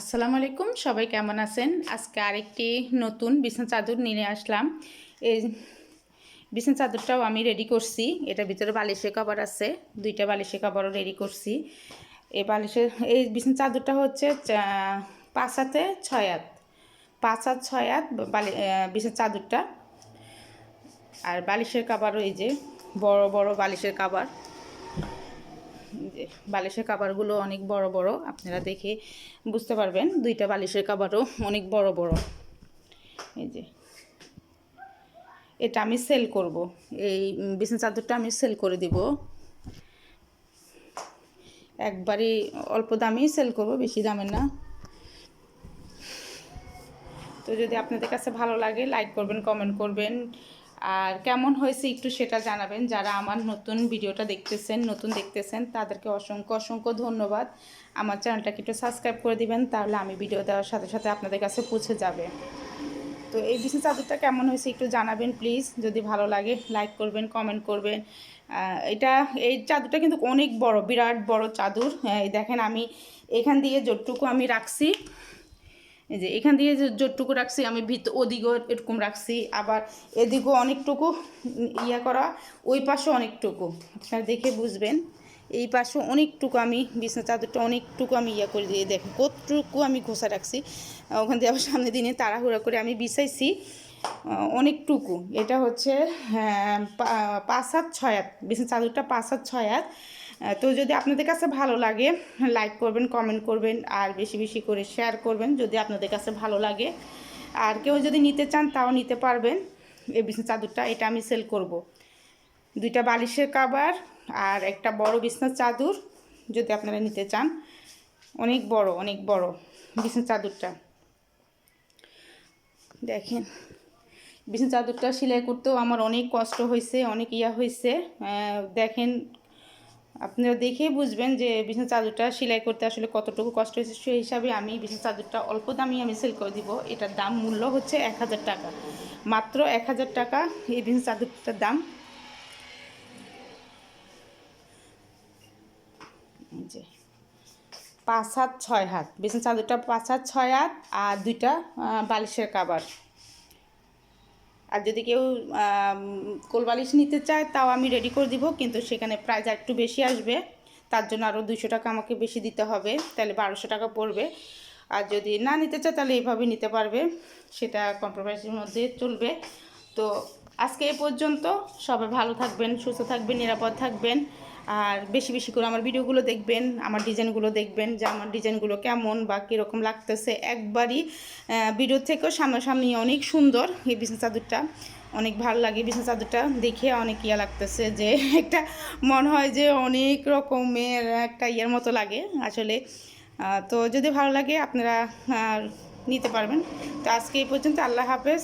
আসসালামু আলাইকুম, সবাই কেমন আছেন? আজকে আরেকটি নতুন বিছানা চাদর নিয়ে আসলাম। এই বিছানা চাদরটাও আমি রেডি করছি। এটার ভিতরে বালিশের কভার আছে, দুইটা বালিশের কভারও রেডি করছি। এই বালিশের, এই বিছানা চাদরটা হচ্ছে পাঁচ হাতে ছয় হাত। পাঁচ হাত ছয় হাত বালি বিছানা চাদরটা। আর বালিশের কাবারও এই যে, বড় বড় বালিশের কাবার যে বালিশের কাবারগুলো অনেক বড় বড়, আপনারা দেখে বুঝতে পারবেন। দুইটা বালিশের কাবারও অনেক বড় বড়। এই যে, এটা আমি সেল করব। এই বিছানা চাদরটা আমি সেল করে দিব। একবারই অল্প দামেই সেল করব, বেশি দামের না। তো যদি আপনাদের কাছে ভালো লাগে লাইক করবেন কমেন্ট করবেন। আর কেমন হয়েছে একটু সেটা জানাবেন। যারা আমার নতুন ভিডিওটা দেখতেছেন, নতুন দেখতেছেন, তাদেরকে অসংখ্য অসংখ্য ধন্যবাদ। আমার চ্যানেলটাকে একটু সাবস্ক্রাইব করে দিবেন, তাহলে আমি ভিডিও দেওয়ার সাথে সাথে আপনাদের কাছে পৌঁছে যাবে। তো এই বিছানা চাদরটা কেমন হয়েছে একটু জানাবেন প্লিজ যদি ভালো লাগে লাইক করবেন কমেন্ট করবেন। এটা, এই চাদরটা কিন্তু অনেক বড়, বিরাট বড় চাদর দেখেন আমি এখান দিয়ে যতটুকু আমি রাখছি যে এখান দিয়ে যে যতটুকু রাখছি আমি ভিত ওদিকেও এরকম রাখছি। আবার এদিকেও অনেকটুকু ইয়া করা ওই পাশে অনেকটুকু। আপনারা দেখে বুঝবেন। এই পাশে অনেকটুকু আমি বিছনা চাদরটা অনেকটুকু আমি ইয়া করে দিয়ে দেখেন কতটুকু আমি ঘষা রাখছি। ওখান দিয়ে আবার সামনের দিনে তাড়াহুড়া করে আমি বিছাইছি। অনেকটুকু। এটা হচ্ছে হ্যাঁ, পাঁচ হাত ছয় হাত বিছনা চাদরটা পাঁচ হাত ছয় হাত। তো যদি আপনাদের কাছে ভালো লাগে লাইক করবেন কমেন্ট করবেন, আর বেশি বেশি করে শেয়ার করবেন যদি আপনাদের কাছে ভালো লাগে। আর কেউ যদি নিতে চান তাও নিতে পারবেন। এই বিছনা চাদরটা, এটা আমি সেল করব। দুইটা বালিশের কাবার আর একটা বড় বিছনার চাদর যদি আপনারা নিতে চান। অনেক বড় অনেক বড় বিছনার চাদরটা। দেখেন বিছানা চাদরটা সেলাই করতেও আমার অনেক কষ্ট হয়েছে, অনেক ইয়া হয়েছে। দেখেন আপনারা দেখেই বুঝবেন যে বিছানা চাদরটা সেলাই করতে আসলে কতটুকু কষ্ট হয়েছে, সেই হিসাবে আমি বিছানা চাদরটা অল্প দামি আমি সেল করে দিব। এটার দাম মূল্য হচ্ছে এক হাজার টাকা। মাত্র এক হাজার টাকা এই বিছানা চাদরটার দাম। যে, পাঁচ হাত ছয় হাত। বিছানা চাদরটা পাঁচ হাত ছয় হাত আর দুইটা বালিশের কাবার আর যদি কেউ কোলবালিশ নিতে চায়, তাও আমি রেডি করে দিব, কিন্তু সেখানে প্রাইস একটু বেশি আসবে। তার জন্য আরও দুশো টাকা আমাকে বেশি দিতে হবে, তাহলে বারোশো টাকা পড়বে। আর যদি না নিতে চায়, তাহলে এইভাবে নিতে পারবে। সেটা কম্প্রোমাইজের মধ্যে চলবে। তো আজকে এ পর্যন্ত, সবাই ভালো থাকবেন, সুস্থ থাকবেন, নিরাপদ থাকবেন। আর বেশি বেশি করে আমার ভিডিওগুলো দেখবেন, আমার ডিজাইনগুলো দেখবেন যে আমার ডিজাইনগুলো কেমন বা কীরকম লাগতেছে। একবারই ভিডিও থেকেও সামনাসামনি অনেক সুন্দর এই বিছনা চাদরটা। অনেক ভালো লাগে বিছনা চাদরটা দেখে অনেক ইয়া লাগতেছে যে একটা মনে হয় যে অনেক রকমের একটা ইয়ের মতো লাগে আসলে। তো যদি ভালো লাগে আপনারা নিতে পারবেন। তো আজকে এই পর্যন্ত আল্লাহ হাফেজ।